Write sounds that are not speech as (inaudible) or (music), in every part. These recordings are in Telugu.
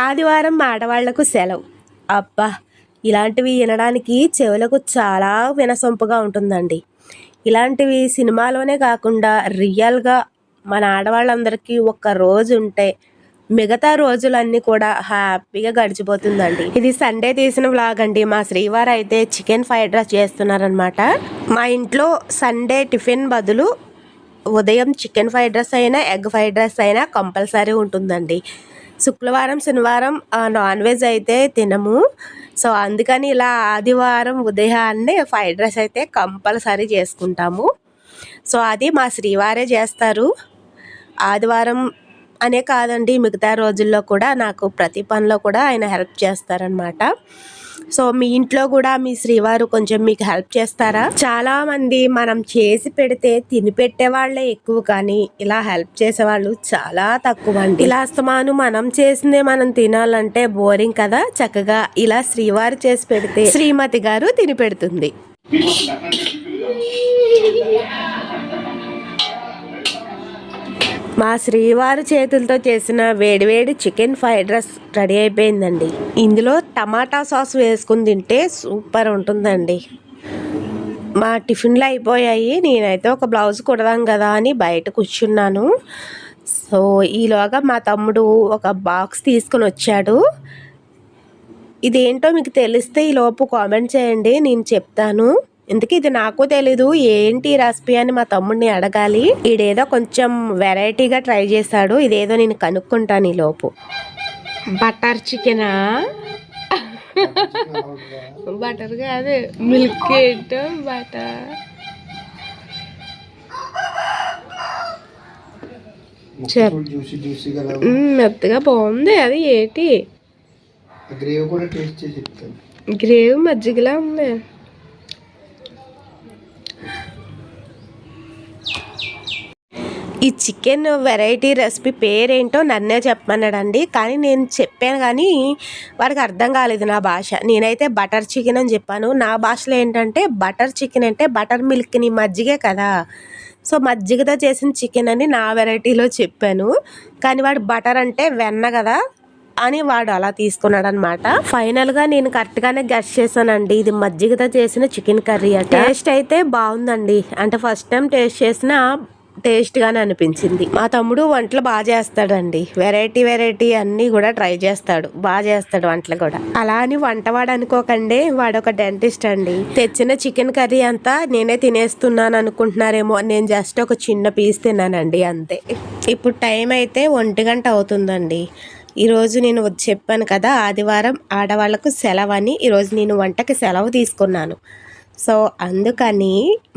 ఆదివారం ఆడవాళ్ళకు సెలవు. అబ్బా! ఇలాంటివి వినడానికి చెవులకు చాలా వినసొంపుగా ఉంటుందండి. ఇలాంటివి సినిమాలోనే కాకుండా రియల్గా మన ఆడవాళ్ళందరికీ ఒక్క రోజు ఉంటే మిగతా రోజులన్నీ కూడా హ్యాపీగా గడిచిపోతుందండి. ఇది సండే తీసిన వ్లాగ్ అండి. మా శ్రీవారు అయితే చికెన్ ఫ్రైడ్ రైస్ చేస్తున్నారనమాట మా ఇంట్లో సండే టిఫిన్ బదులు ఉదయం చికెన్ ఫ్రైడ్ రైస్ అయినా ఎగ్ ఫ్రైడ్ రైస్ అయినా కంపల్సరీ ఉంటుందండి. శుక్రవారం శనివారం నాన్ వెజ్ అయితే తినము. సో అందుకని ఇలా ఆదివారం ఉదయాన్నే ఫ్రైడ్ రైస్ అయితే కంపల్సరీ చేసుకుంటాము. సో అది మా శ్రీవారే చేస్తారు. ఆదివారం అనే కాదండి. మిగతా రోజుల్లో కూడా నాకు ప్రతి పనిలో కూడా ఆయన హెల్ప్ చేస్తారనమాట సో మీ ఇంట్లో కూడా మీ శ్రీవారు కొంచెం మీకు హెల్ప్ చేస్తారా? చాలా మంది మనం చేసి పెడితే తిని పెట్టే వాళ్ళే ఎక్కువ కానీ ఇలా హెల్ప్ చేసే వాళ్ళు చాలా తక్కువ అండి ఇలా అస్తమాను మనం చేసిందే మనం తినాలంటే బోరింగ్ కదా? చక్కగా ఇలా శ్రీవారు చేసి పెడితే శ్రీమతి గారు తిని పెడుతుంది. మా శ్రీవారి చేతులతో చేసిన వేడివేడి చికెన్ ఫ్రైడ్ రైస్ రెడీ అయిపోయిందండి. ఇందులో టమాటా సాస్ వేసుకుని తింటే సూపర్ ఉంటుందండి. మా టిఫిన్లు అయిపోయాయి. నేనైతే ఒక బ్లౌజ్ కుడదాం కదా అని బయట కూర్చున్నాను. సో ఈలోగా మా తమ్ముడు ఒక బాక్స్ తీసుకొని వచ్చాడు. ఇదేంటో మీకు తెలిస్తే ఈ లోపు కామెంట్ చేయండి. నేను చెప్తాను. ఎందుకు ఇది నాకు తెలీదు ఏంటి రెసిపీ అని మా తమ్ముడిని అడగాలి. ఈడేదో కొంచెం వెరైటీగా ట్రై చేశాడు ఇదేదో నేను కనుక్కుంటాను ఈ లోపు. బటర్ చికెనా? బటర్ కాదు మిల్క్ ఏంటో బటర్. మెత్తగా బాగుంది అది ఏంటి? గ్రేవ్ కూడా టేస్ట్ చేసి చెప్తాను. గ్రేవ్ మజ్జిగలా ఉంది. ఈ చికెన్ వెరైటీ రెసిపీ పేరేంటో నన్నే చెప్పమన్నాడండి. కానీ నేను చెప్పాను కానీ వాడికి అర్థం కాలేదు నా భాష. నేనైతే బటర్ చికెన్ అని చెప్పాను. నా భాషలో ఏంటంటే బటర్ చికెన్ అంటే బటర్ మిల్క్ని మజ్జిగే కదా. సో మజ్జిగతో చేసిన చికెన్ అని నా వెరైటీలో చెప్పాను. కానీ వాడు బటర్ అంటే వెన్న కదా అని వాడు అలా తీసుకున్నాడు అనమాట ఫైనల్గా నేను కరెక్ట్గానే గెస్ట్ చేశానండి. ఇది మజ్జిగతో చేసిన చికెన్ కర్రీ టేస్ట్ అయితే బాగుందండి. అంటే ఫస్ట్ టైం టేస్ట్ చేసిన టేస్ట్గానే అనిపించింది. మా తమ్ముడు వంటలు బాగా చేస్తాడండి. వెరైటీ వెరైటీ అన్నీ కూడా ట్రై చేస్తాడు. బాగా చేస్తాడు వంటలు కూడా. అలా అని వంటవాడు అనుకోకండి వాడు ఒక డెంటిస్ట్ అండి. తెచ్చిన చికెన్ కర్రీ అంతా నేనే తినేస్తున్నాను అనుకుంటున్నారేమో నేను జస్ట్ ఒక చిన్న పీస్ తిన్నానండి అంతే. ఇప్పుడు టైం అయితే ఒంటి గంట అవుతుందండి. ఈరోజు నేను చెప్పాను కదా ఆదివారం ఆడవాళ్ళకు సెలవు అని ఈరోజు నేను వంటకి సెలవు తీసుకున్నాను. సో అందుకని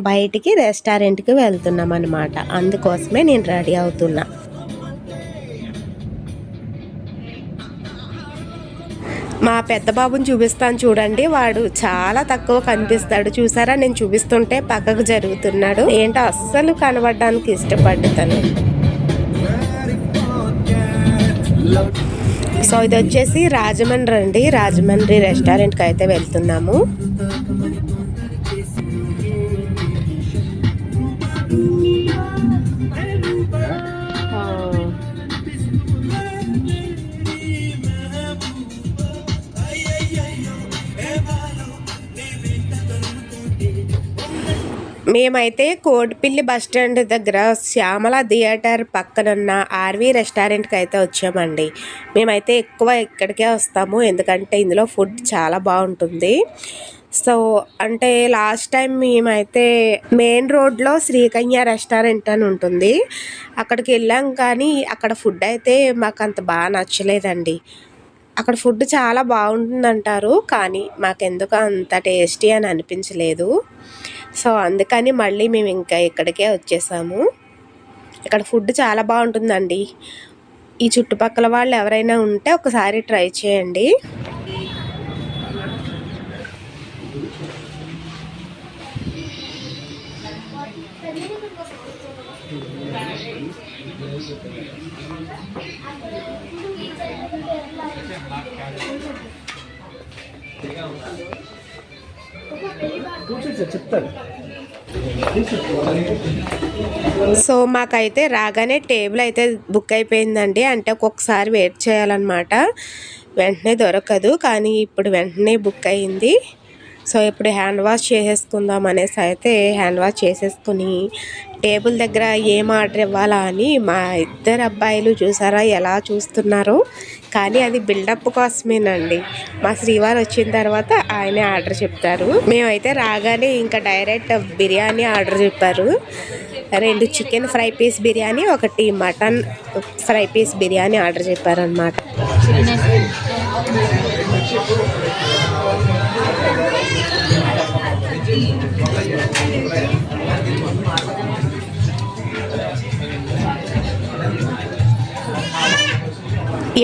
బయటికి రెస్టారెంట్కి వెళ్తున్నాం అనమాట అందుకోసమే నేను రెడీ అవుతున్నా. మా పెద్ద బాబుని చూపిస్తాను చూడండి. వాడు చాలా తక్కువ కనిపిస్తాడు. చూసారా? నేను చూపిస్తుంటే పక్కకు జరుగుతున్నాడు. ఏంటో అస్సలు కనబడడానికి ఇష్టపడ్డతాను సో ఇది వచ్చేసి రాజమండ్రి అండి. రాజమండ్రి రెస్టారెంట్కి అయితే వెళ్తున్నాము. మేమైతే కోటిపిల్లి బస్ స్టాండ్ దగ్గర శ్యామల థియేటర్ పక్కనున్న ఆర్వీ రెస్టారెంట్కి అయితే వచ్చామండి. మేమైతే ఎక్కువ ఇక్కడికే వస్తాము ఎందుకంటే ఇందులో ఫుడ్ చాలా బాగుంటుంది. సో అంటే లాస్ట్ టైం మేమైతే మెయిన్ రోడ్లో శ్రీకన్య రెస్టారెంట్ అని ఉంటుంది. అక్కడికి వెళ్ళాం కానీ అక్కడ ఫుడ్ అయితే మాకు అంత బాగా నచ్చలేదండి. అక్కడ ఫుడ్ చాలా బాగుంటుందంటారు కానీ మాకెందుకు అంత టేస్టీ అని అనిపించలేదు. సో అందుకని మళ్ళీ మేము ఇంకా ఇక్కడికే వచ్చేసాము. ఇక్కడ ఫుడ్ చాలా బాగుంటుందండి. ఈ చుట్టుపక్కల వాళ్ళు ఎవరైనా ఉంటే ఒకసారి ట్రై చేయండి. చెప్తాను. సో మాకైతే రాగానే టేబుల్ అయితే బుక్ అయిపోయిందండి. అంటే ఒక్కొక్కసారి వెయిట్ చేయాలన్నమాట. వెంటనే దొరకదు కానీ ఇప్పుడు వెంటనే బుక్ అయింది. సో ఇప్పుడు హ్యాండ్ వాష్ చేసేసుకుందాం అనేసి అయితే హ్యాండ్ వాష్ చేసేసుకుని టేబుల్ దగ్గర ఏం ఆర్డర్ ఇవ్వాలా అని మా ఇద్దరు అబ్బాయిలు చూసారా ఎలా చూస్తున్నారు? కానీ అది బిల్డప్ కోసమేనండి. మా శ్రీవారు వచ్చిన తర్వాత ఆయనే ఆర్డర్ చెప్తారు. మేమైతే రాగానే ఇంకా డైరెక్ట్ బిర్యానీ ఆర్డర్ చెప్పారు. రెండు చికెన్ ఫ్రై పీస్ బిర్యానీ ఒకటి mutton fry piece biryani order చెప్పారనమాట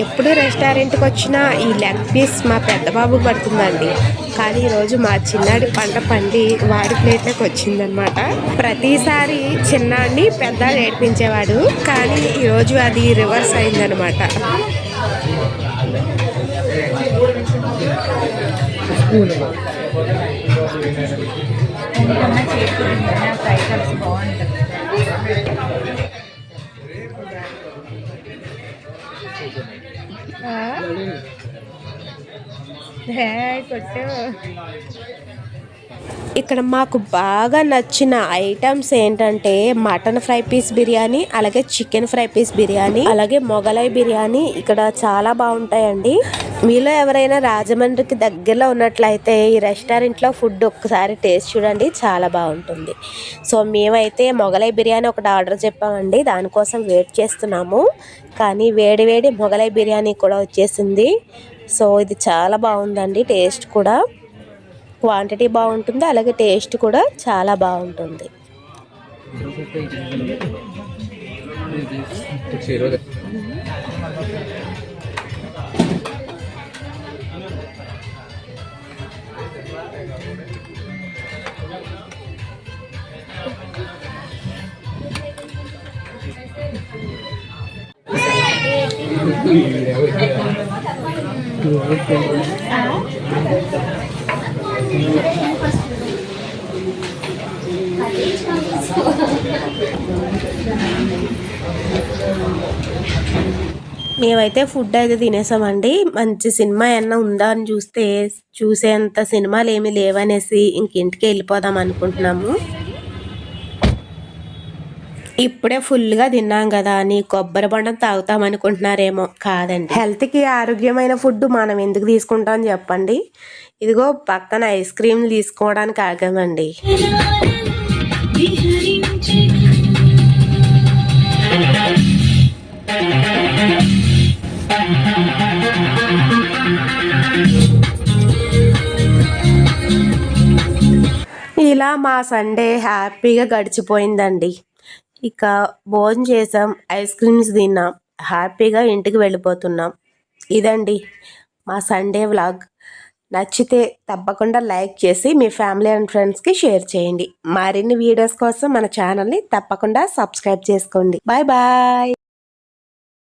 ఎప్పుడు రెస్టారెంట్కి వచ్చినా ఈ లెగ్ పీస్ మా పెద్దబాబు పడుతుందండి. కానీ ఈరోజు మా చిన్నాడి పంట పండి వాడి ప్లేట్లోకి వచ్చిందనమాట ప్రతిసారి చిన్నాడిని పెద్ద ఏడిపించేవాడు. కానీ ఈరోజు అది రివర్స్ అయిందనమాట ఎందుకన్నా (laughs) ఇక్కడ మాకు బాగా నచ్చిన ఐటమ్స్ ఏంటంటే మటన్ ఫ్రై పీస్ బిర్యానీ అలాగే చికెన్ ఫ్రై పీస్ బిర్యానీ అలాగే మొగలై బిర్యానీ ఇక్కడ చాలా బాగుంటాయండి. మీలో ఎవరైనా రాజమండ్రికి దగ్గరలో ఉన్నట్లయితే ఈ రెస్టారెంట్లో ఫుడ్ ఒక్కసారి టేస్ట్ చూడండి చాలా బాగుంటుంది. సో మేమైతే మొగలై బిర్యానీ ఒకటి ఆర్డర్ చెప్పామండి దానికోసం వెయిట్ చేస్తున్నాము. కానీ వేడి వేడి మొగలై బిర్యానీ కూడా వచ్చేసింది. సో ఇది చాలా బాగుందండి టేస్ట్ కూడా. క్వాంటిటీ బాగుంటుంది అలాగే టేస్ట్ కూడా చాలా బాగుంటుంది. మేమైతే ఫుడ్ అయితే తినేసామండి. మంచి సినిమా ఏమన్నా ఉందా అని చూస్తే చూసేంత సినిమాలు ఏమీ లేవనేసి ఇంక ఇంటికి వెళ్ళిపోదాం అనుకుంటున్నాము. ఇప్పుడే ఫుల్గా తిన్నాం కదా అని కొబ్బరి బొండం తాగుతాం అనుకుంటున్నారేమో. కాదండి. హెల్త్కి ఆరోగ్యమైన ఫుడ్ మనం ఎందుకు తీసుకుంటాం చెప్పండి. ఇదిగో పక్కన ఐస్ క్రీమ్ తీసుకోవడానికి ఆగామండి. ఇలా మా సండే హ్యాపీగా గడిచిపోయిందండి. ఇక భోజనం చేసాం ఐస్ క్రీమ్స్ తిన్నాం హ్యాపీగా ఇంటికి వెళ్ళిపోతున్నాం. ఇదండి మా సండే వ్లాగ్. నచ్చితే తప్పకుండా లైక్ చేసి మీ ఫ్యామిలీ అండ్ ఫ్రెండ్స్కి షేర్ చేయండి. మరిన్ని వీడియోస్ కోసం మన ఛానల్ని తప్పకుండా సబ్స్క్రైబ్ చేసుకోండి. Bye bye.